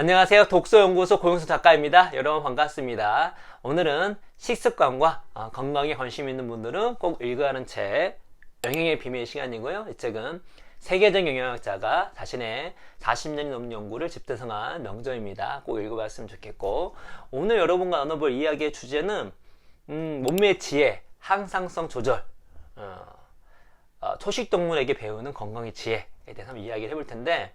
안녕하세요. 독서연구소 고용수 작가입니다. 여러분 반갑습니다. 오늘은 식습관과 어, 건강에 관심 있는 분들은 꼭 읽어야 하는 책 영양의 비밀 시간이고요. 이 책은 세계적 영양학자가 자신의 40년이 넘는 연구를 집대성한 명저입니다. 꼭 읽어봤으면 좋겠고 오늘 여러분과 나눠볼 이야기의 주제는 음, 몸매의 지혜, 항상성 조절 어, 어, 초식 동물에게 배우는 건강의 지혜에 대해서 한번 이야기를 해볼 텐데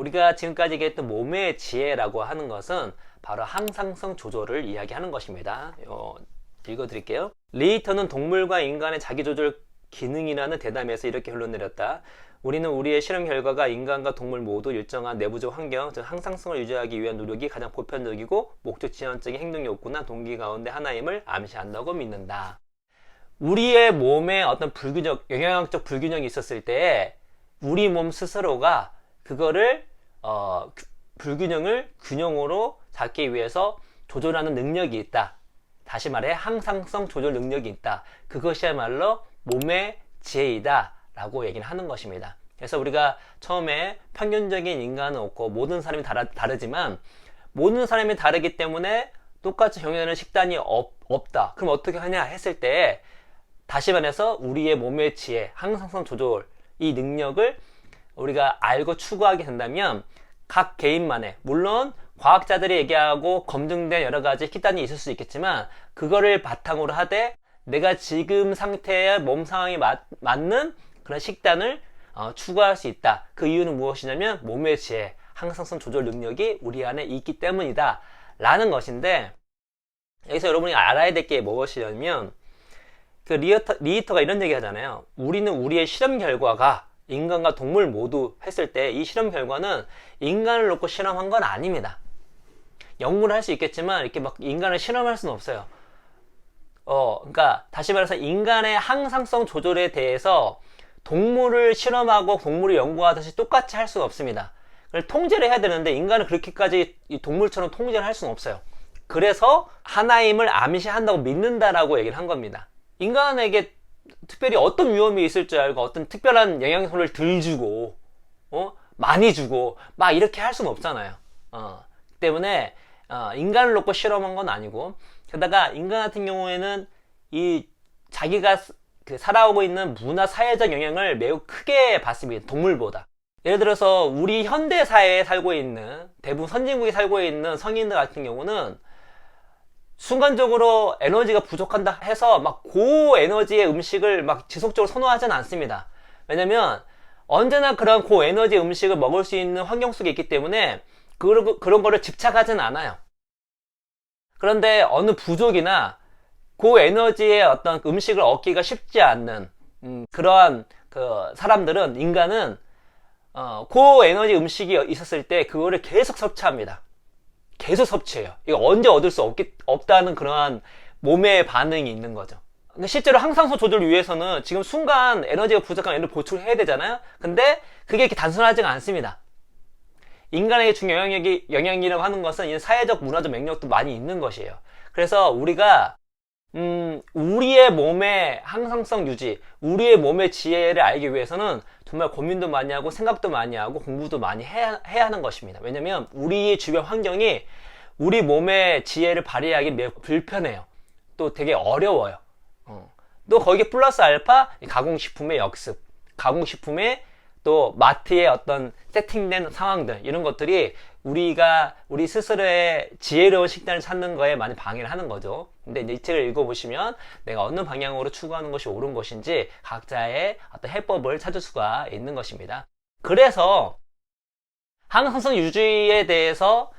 우리가 지금까지 얘기했던 몸의 지혜라고 하는 것은 바로 항상성 조절을 이야기하는 것입니다. 어, 읽어드릴게요. 리히터는 동물과 인간의 자기조절 기능이라는 대담에서 이렇게 흘러내렸다. 우리는 우리의 실험 결과가 인간과 동물 모두 일정한 내부적 환경, 즉 항상성을 유지하기 위한 노력이 가장 보편적이고 목적 지향적인 행동 욕구나 동기 가운데 하나임을 암시한다고 믿는다. 우리의 몸에 어떤 불균형, 영양학적 불균형이 있었을 때 우리 몸 스스로가 그거를 어, 그- 불균형을 균형으로 잡기 위해서 조절하는 능력이 있다. 다시 말해 항상성 조절 능력이 있다. 그것이야말로 몸의 지혜이다. 라고 얘기를 하는 것입니다. 그래서 우리가 처음에 평균적인 인간은 없고 모든 사람이 다르, 다르지만 모든 사람이 다르기 때문에 똑같이 경영하는 식단이 없, 없다. 그럼 어떻게 하냐 했을 때 다시 말해서 우리의 몸의 지혜, 항상성 조절 이 능력을 우리가 알고 추구하게 된다면 각 개인만의 물론 과학자들이 얘기하고 검증된 여러 가지 식단이 있을 수 있겠지만 그거를 바탕으로 하되 내가 지금 상태의 몸 상황에 맞, 맞는 그런 식단을 어, 추구할 수 있다. 그 이유는 무엇이냐면 몸의 지혜, 항상성 조절 능력이 우리 안에 있기 때문이다. 라는 것인데 여기서 여러분이 알아야 될 게 무엇이냐면 그 리히터, 리히터가 이런 얘기 하잖아요. 우리는 우리의 실험 결과가 인간과 동물 모두 했을 때 이 실험 결과는 인간을 놓고 실험한 건 아닙니다. 연구를 할 수 있겠지만 이렇게 막 인간을 실험할 수는 없어요. 어, 그러니까 다시 말해서 인간의 항상성 조절에 대해서 동물을 실험하고 동물을 연구하듯이 똑같이 할 수는 없습니다. 그걸 통제를 해야 되는데 인간은 그렇게까지 이 동물처럼 통제를 할 수는 없어요. 그래서 하나임을 암시한다고 믿는다라고 얘기를 한 겁니다. 인간에게 특별히 어떤 위험이 있을 줄 알고 어떤 특별한 영양소를 덜 주고 어? 많이 주고 막 이렇게 할 수는 없잖아요. 어. 때문에 어, 인간을 놓고 실험한 건 아니고 게다가 인간 같은 경우에는 이 자기가 스- 그 살아오고 있는 문화 사회적 영향을 매우 크게 받습니다. 동물보다. 예를 들어서 우리 현대 사회에 살고 있는 대부분 선진국에 살고 있는 성인들 같은 경우는 순간적으로 에너지가 부족한다 해서 막 고에너지의 음식을 막 지속적으로 선호하지는 않습니다. 왜냐면 언제나 그런 고에너지 음식을 먹을 수 있는 환경 속에 있기 때문에 그런, 그런 거를 집착하지는 않아요. 그런데 어느 부족이나 고에너지의 어떤 음식을 얻기가 쉽지 않는 음, 그러한 그 사람들은 인간은 어, 고에너지 음식이 있었을 때 그거를 계속 섭취합니다. 계속 섭취해요. 이거 언제 얻을 수 없기, 없다는 그러한 몸의 반응이 있는 거죠. 근데 실제로 항상소 조절을 위해서는 지금 순간 에너지가 부족한 에너지 보충을 해야 되잖아요. 근데 그게 이렇게 단순하지가 않습니다. 인간에게 중영향력이, 영향이라고 하는 것은 이 사회적 문화적 맥락도 많이 있는 것이에요. 그래서 우리가, 음, 우리의 몸의 항상성 유지, 우리의 몸의 지혜를 알기 위해서는 정말 고민도 많이 하고 생각도 많이 하고 공부도 많이 해야, 해야 하는 것입니다. 왜냐면 우리 주변 환경이 우리 몸의 지혜를 발휘하기 매우 불편해요. 또 되게 어려워요. 어. 또 거기에 플러스 알파 이 가공식품의 역습, 가공식품의 또 마트의 어떤 세팅된 상황들 이런 것들이 우리가 우리 스스로의 지혜로운 식단을 찾는 거에 많이 방해를 하는 거죠. 근데 이제 이 책을 읽어보시면 내가 어느 방향으로 추구하는 것이 옳은 것인지 각자의 어떤 해법을 찾을 수가 있는 것입니다. 그래서 항상성 유지에 대해서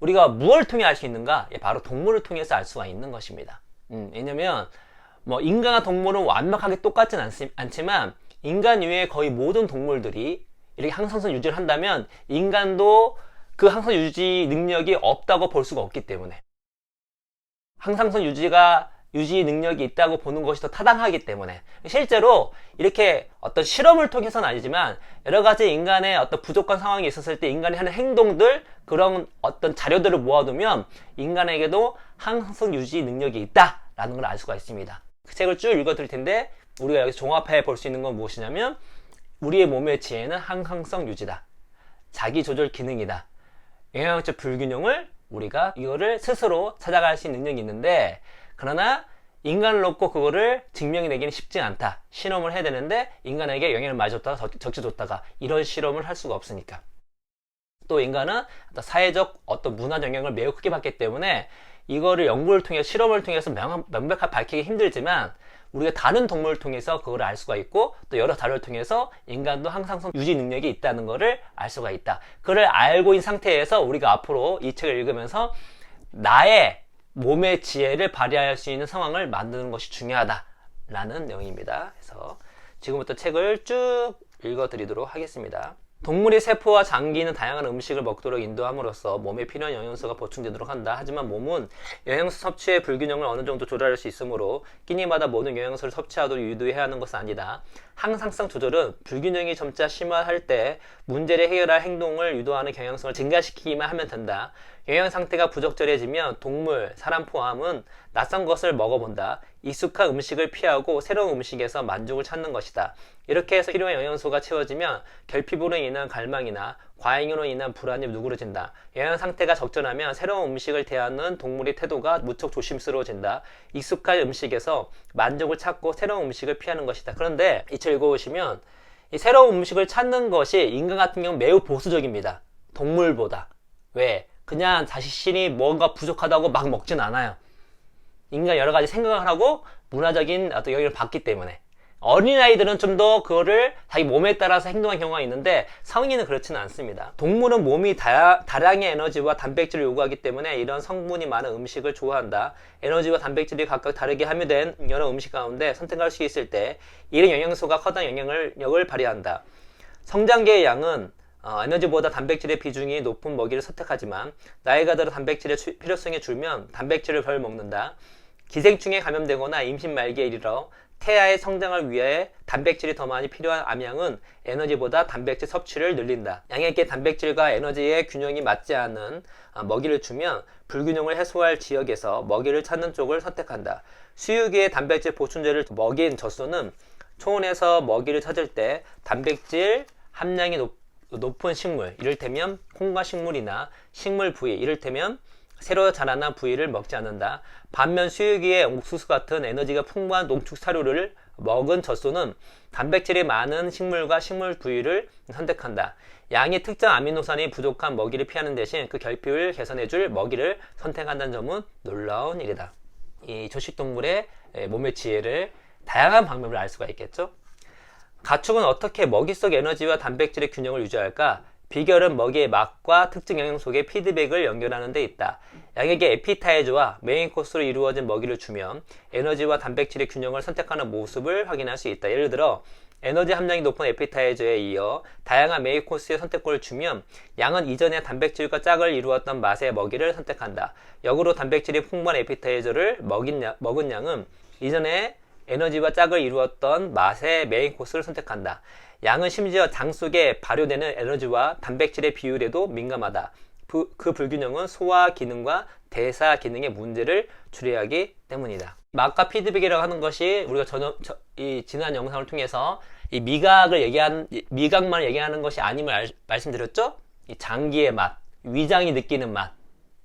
우리가 무엇을 통해 알 수 있는가? 예, 바로 동물을 통해서 알 수가 있는 것입니다. 음, 왜냐면 뭐 인간과 동물은 완벽하게 똑같진 않, 않지만 인간 이외의 거의 모든 동물들이 이렇게 항상성 유지를 한다면 인간도 그 항상 유지 능력이 없다고 볼 수가 없기 때문에 항상성 유지가 유지 능력이 있다고 보는 것이 더 타당하기 때문에 실제로 이렇게 어떤 실험을 통해서는 아니지만 여러 가지 인간의 어떤 부족한 상황이 있었을 때 인간이 하는 행동들 그런 어떤 자료들을 모아두면 인간에게도 항상성 유지 능력이 있다라는 걸 알 수가 있습니다. 그 책을 쭉 읽어드릴 텐데 우리가 여기서 종합해 볼 수 있는 건 무엇이냐면 우리의 몸의 지혜는 항상성 유지다. 자기 조절 기능이다. 영양적 불균형을 우리가 이거를 스스로 찾아갈 수 있는 능력이 있는데 그러나 인간을 놓고 그거를 증명이 되기는 쉽지 않다. 실험을 해야 되는데 인간에게 영향을 많이 줬다가 적- 적게 줬다가 이런 실험을 할 수가 없으니까. 또 인간은 어떤 사회적 어떤 문화 영향을 매우 크게 받기 때문에 이거를 연구를 통해 실험을 통해서 명, 명백하게 밝히기 힘들지만 우리가 다른 동물을 통해서 그걸 알 수가 있고 또 여러 다를 통해서 인간도 항상성 유지 능력이 있다는 것을 알 수가 있다. 그를 알고 있는 상태에서 우리가 앞으로 이 책을 읽으면서 나의 몸의 지혜를 발휘할 수 있는 상황을 만드는 것이 중요하다라는 내용입니다. 그래서 지금부터 책을 쭉 읽어드리도록 하겠습니다. 동물의 세포와 장기는 다양한 음식을 먹도록 인도함으로써 몸에 필요한 영양소가 보충되도록 한다. 하지만 몸은 영양소 섭취의 불균형을 어느 정도 조절할 수 있으므로 끼니마다 모든 영양소를 섭취하도록 유도해야 하는 것은 아니다. 항상성 조절은 불균형이 점차 심화할 때 문제를 해결할 행동을 유도하는 경향성을 증가시키기만 하면 된다. 영양 상태가 부적절해지면 동물, 사람 포함은 낯선 것을 먹어본다. 익숙한 음식을 피하고 새로운 음식에서 만족을 찾는 것이다. 이렇게 해서 필요한 영양소가 채워지면 결핍으로 인한 갈망이나 과잉으로 인한 불안이 누그러진다. 영양 상태가 적절하면 새로운 음식을 대하는 동물의 태도가 무척 조심스러워진다. 익숙한 음식에서 만족을 찾고 새로운 음식을 피하는 것이다. 그런데 이책 읽어보시면 이 새로운 음식을 찾는 것이 인간 같은 경우 매우 보수적입니다. 동물보다. 왜? 그냥 자신이 뭔가 부족하다고 막 먹진 않아요. 인간 여러 가지 생각을 하고 문화적인 어떤 영향을 받기 때문에 어린아이들은 좀 더 그거를 자기 몸에 따라서 행동하는 경우가 있는데 성인은 그렇지는 않습니다. 동물은 몸이 다, 다량의 에너지와 단백질을 요구하기 때문에 이런 성분이 많은 음식을 좋아한다. 에너지와 단백질이 각각 다르게 함유된 여러 음식 가운데 선택할 수 있을 때 이런 영양소가 커다란 영향력을 발휘한다. 성장계의 양은 어, 에너지보다 단백질의 비중이 높은 먹이를 선택하지만 나이가 들어 단백질의 추- 필요성이 줄면 단백질을 덜 먹는다. 기생충에 감염되거나 임신 말기에 이르러 태아의 성장을 위해 단백질이 더 많이 필요한 암양은 에너지보다 단백질 섭취를 늘린다. 양에게 단백질과 에너지의 균형이 맞지 않는 아, 먹이를 주면 불균형을 해소할 지역에서 먹이를 찾는 쪽을 선택한다. 수유기의 단백질 보충제를 먹인 젖소는 초원에서 먹이를 찾을 때 단백질 함량이 높, 높은 식물, 이를테면 콩과 식물이나 식물 부위, 이를테면 새로 자라난 부위를 먹지 않는다. 반면 수유기의 옥수수 같은 에너지가 풍부한 농축 사료를 먹은 젖소는 단백질이 많은 식물과 식물 부위를 선택한다. 양이 특정 아미노산이 부족한 먹이를 피하는 대신 그 결핍을 개선해줄 먹이를 선택한다는 점은 놀라운 일이다. 이 초식동물의 에, 몸의 지혜를 다양한 방법을 알 수가 있겠죠. 가축은 어떻게 먹이 속 에너지와 단백질의 균형을 유지할까? 비결은 먹이의 맛과 특정 영양소의 피드백을 연결하는 데 있다. 양에게 에피타이저와 메인 코스로 이루어진 먹이를 주면 에너지와 단백질의 균형을 선택하는 모습을 확인할 수 있다. 예를 들어 에너지 함량이 높은 에피타이저에 이어 다양한 메인 코스의 선택권을 주면 양은 이전에 단백질과 짝을 이루었던 맛의 먹이를 선택한다. 역으로 단백질이 풍부한 에피타이저를 먹인 양- 먹은 양은 이전에 에너지와 짝을 이루었던 맛의 메인 코스를 선택한다. 양은 심지어 장 속에 발효되는 에너지와 단백질의 비율에도 민감하다. 부- 그 불균형은 소화 기능과 대사 기능의 문제를 초래하기 때문이다. 맛과 피드백이라고 하는 것이 우리가 전혀, 저- 이 지난 영상을 통해서 이 미각을 얘기한 이 미각만 얘기하는 것이 아님을 알- 말씀드렸죠? 이 장기의 맛, 위장이 느끼는 맛,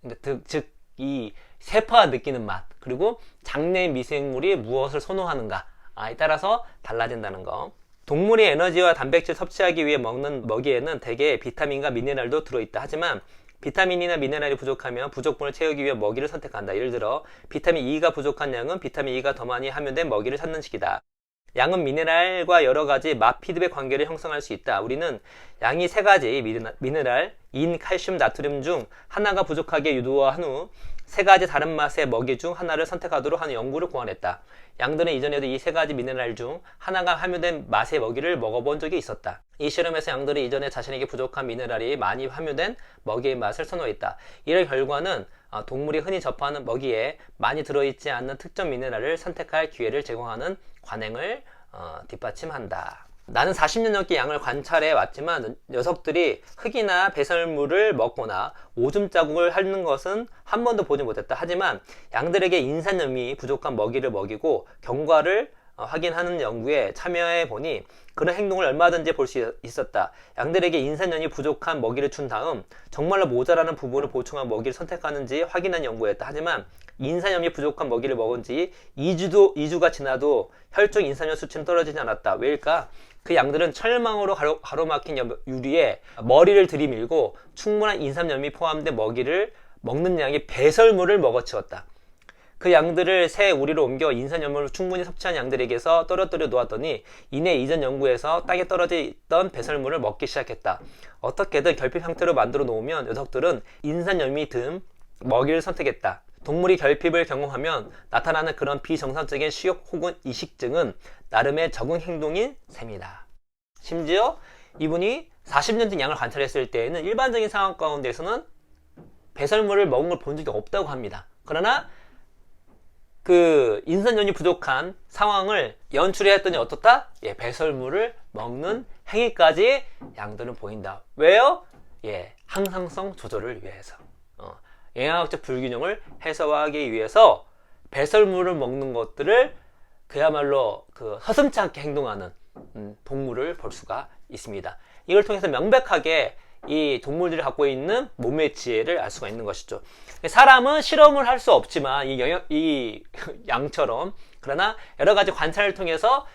그러니까 즉 이 세포가 느끼는 맛 그리고 장내 미생물이 무엇을 선호하는가에 따라서 달라진다는 거. 동물이 에너지와 단백질 섭취하기 위해 먹는 먹이에는 대개 비타민과 미네랄도 들어있다. 하지만 비타민이나 미네랄이 부족하면 부족분을 채우기 위해 먹이를 선택한다. 예를 들어 비타민 E가 부족한 양은 비타민 E가 더 많이 함유된 먹이를 찾는 식이다. 양은 미네랄과 여러 가지 맛 피드백 관계를 형성할 수 있다. 우리는 양이 세 가지 미네랄, 인, 칼슘, 나트륨 중 하나가 부족하게 유도한 후 세 가지 다른 맛의 먹이 중 하나를 선택하도록 하는 연구를 고안했다. 양들은 이전에도 이 세 가지 미네랄 중 하나가 함유된 맛의 먹이를 먹어본 적이 있었다. 이 실험에서 양들이 이전에 자신에게 부족한 미네랄이 많이 함유된 먹이의 맛을 선호했다. 이런 결과는 어, 동물이 흔히 접하는 먹이에 많이 들어있지 않는 특정 미네랄을 선택할 기회를 제공하는 관행을 어, 뒷받침한다. 나는 40년 넘게 양을 관찰해 왔지만 녀석들이 흙이나 배설물을 먹거나 오줌 자국을 핥는 것은 한 번도 보지 못했다. 하지만 양들에게 인산염이 부족한 먹이를 먹이고 경과를 어, 확인하는 연구에 참여해 보니 그런 행동을 얼마든지 볼 수 있었다. 양들에게 인산연이 부족한 먹이를 준 다음 정말로 모자라는 부분을 보충한 먹이를 선택하는지 확인한 연구였다. 하지만 인산염이 부족한 먹이를 먹은 지 2주도, 2주가 지나도 혈중 인산염 수치는 떨어지지 않았다. 왜일까? 그 양들은 철망으로 가로, 여- 유리에 머리를 들이밀고 충분한 인산염이 포함된 먹이를 먹는 양의 배설물을 먹어치웠다. 그 양들을 새 우리로 옮겨 인산염을 충분히 섭취한 양들에게서 떨어뜨려 놓았더니 이내 이전 연구에서 땅에 떨어져 있던 배설물을 먹기 시작했다. 어떻게든 결핍 형태로 만들어 놓으면 녀석들은 인산염이 든 먹이를 선택했다. 동물이 결핍을 경험하면 나타나는 그런 비정상적인 식욕 혹은 이식증은 나름의 적응 행동인 셈이다. 심지어 이분이 40년 된 양을 관찰했을 때에는 일반적인 상황 가운데서는 배설물을 먹은 걸 본 적이 없다고 합니다. 그러나 그 인산염이 부족한 상황을 연출해 했더니 어떻다? 예, 배설물을 먹는 행위까지 양들은 보인다. 왜요? 예, 항상성 조절을 위해서. 어, 영양학적 불균형을 해소하기 위해서 배설물을 먹는 것들을 그야말로 그 서슴치 않게 행동하는 음, 동물을 볼 수가 있습니다. 이걸 통해서 명백하게 이 동물들이 갖고 있는 몸의 지혜를 알 수가 있는 것이죠. 사람은 실험을 할 수 없지만 이, 영역, 이 양처럼 그러나 여러 가지 관찰을 통해서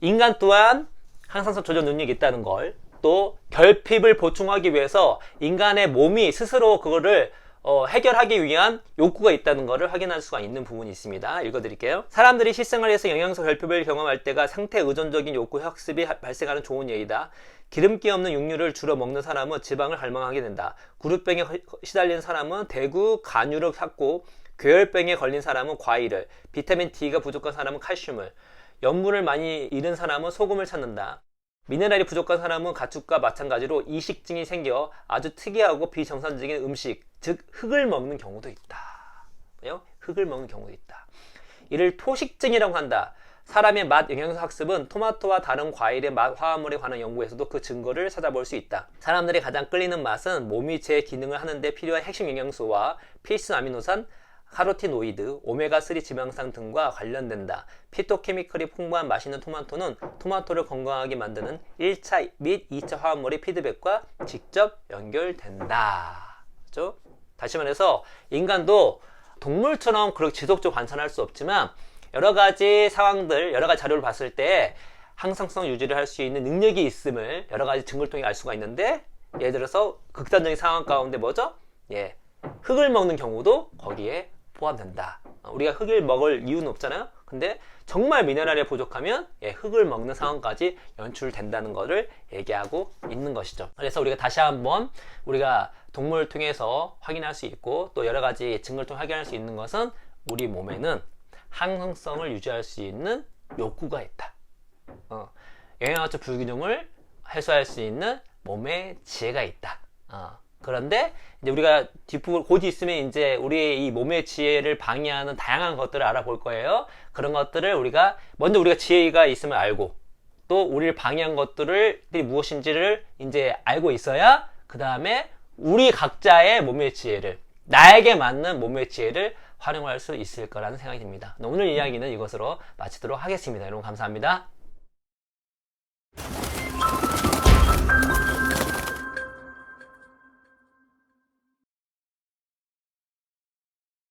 인간 또한 항상성 조절 능력이 있다는 걸 또 결핍을 보충하기 위해서 인간의 몸이 스스로 그거를 어, 해결하기 위한 욕구가 있다는 것을 확인할 수가 있는 부분이 있습니다. 읽어드릴게요. 사람들이 실생활에서 영양소 결핍을 경험할 때가 상태 의존적인 욕구 학습이 하- 발생하는 좋은 예이다. 기름기 없는 육류를 주로 먹는 사람은 지방을 갈망하게 된다. 구루병에 허- 시달린 사람은 대구 간유를 찾고 괴혈병에 걸린 사람은 과일을, 비타민 D가 부족한 사람은 칼슘을, 염분을 많이 잃은 사람은 소금을 찾는다. 미네랄이 부족한 사람은 가축과 마찬가지로 이식증이 생겨 아주 특이하고 비정상적인 음식, 즉 흙을 먹는 경우도 있다. 흙을 먹는 경우도 있다. 이를 토식증이라고 한다. 사람의 맛 영양소 학습은 토마토와 다른 과일의 맛 화합물에 관한 연구에서도 그 증거를 찾아볼 수 있다. 사람들이 가장 끌리는 맛은 몸이 제 기능을 하는데 필요한 핵심 영양소와 필수 아미노산, 카로티노이드, 오메가3 지방산 등과 관련된다. 피토케미컬이 풍부한 맛있는 토마토는 토마토를 건강하게 만드는 1차 및 2차 화합물의 피드백과 직접 연결된다. 그죠? 다시 말해서 인간도 동물처럼 그렇게 지속적으로 관찰할 수 없지만 여러 가지 상황들, 여러 가지 자료를 봤을 때 항상성 유지를 할 수 있는 능력이 있음을 여러 가지 증거를 통해 알 수가 있는데 예를 들어서 극단적인 상황 가운데 뭐죠? 예. 흙을 먹는 경우도 거기에 포함된다. 어, 우리가 흙을 먹을 이유는 없잖아요. 근데 정말 미네랄이 부족하면 예, 흙을 먹는 상황까지 연출된다는 것을 얘기하고 있는 것이죠. 그래서 우리가 다시 한번 우리가 동물을 통해서 확인할 수 있고 또 여러 가지 증거를 통해 확인할 수 있는 것은 우리 몸에는 항상성을 유지할 수 있는 욕구가 있다. 어, 영양학적 불균형을 해소할 수 있는 몸의 지혜가 있다. 어, 그런데 이제 우리가 뒷부분 곧 있으면 이제 우리의 이 몸의 지혜를 방해하는 다양한 것들을 알아볼 거예요. 그런 것들을 우리가 먼저 우리가 지혜가 있음을 알고 또 우리를 방해한 것들을 무엇인지를 이제 알고 있어야 그 다음에 우리 각자의 몸의 지혜를 나에게 맞는 몸의 지혜를 활용할 수 있을 거라는 생각이 듭니다. 오늘 이야기는 이것으로 마치도록 하겠습니다. 여러분 감사합니다.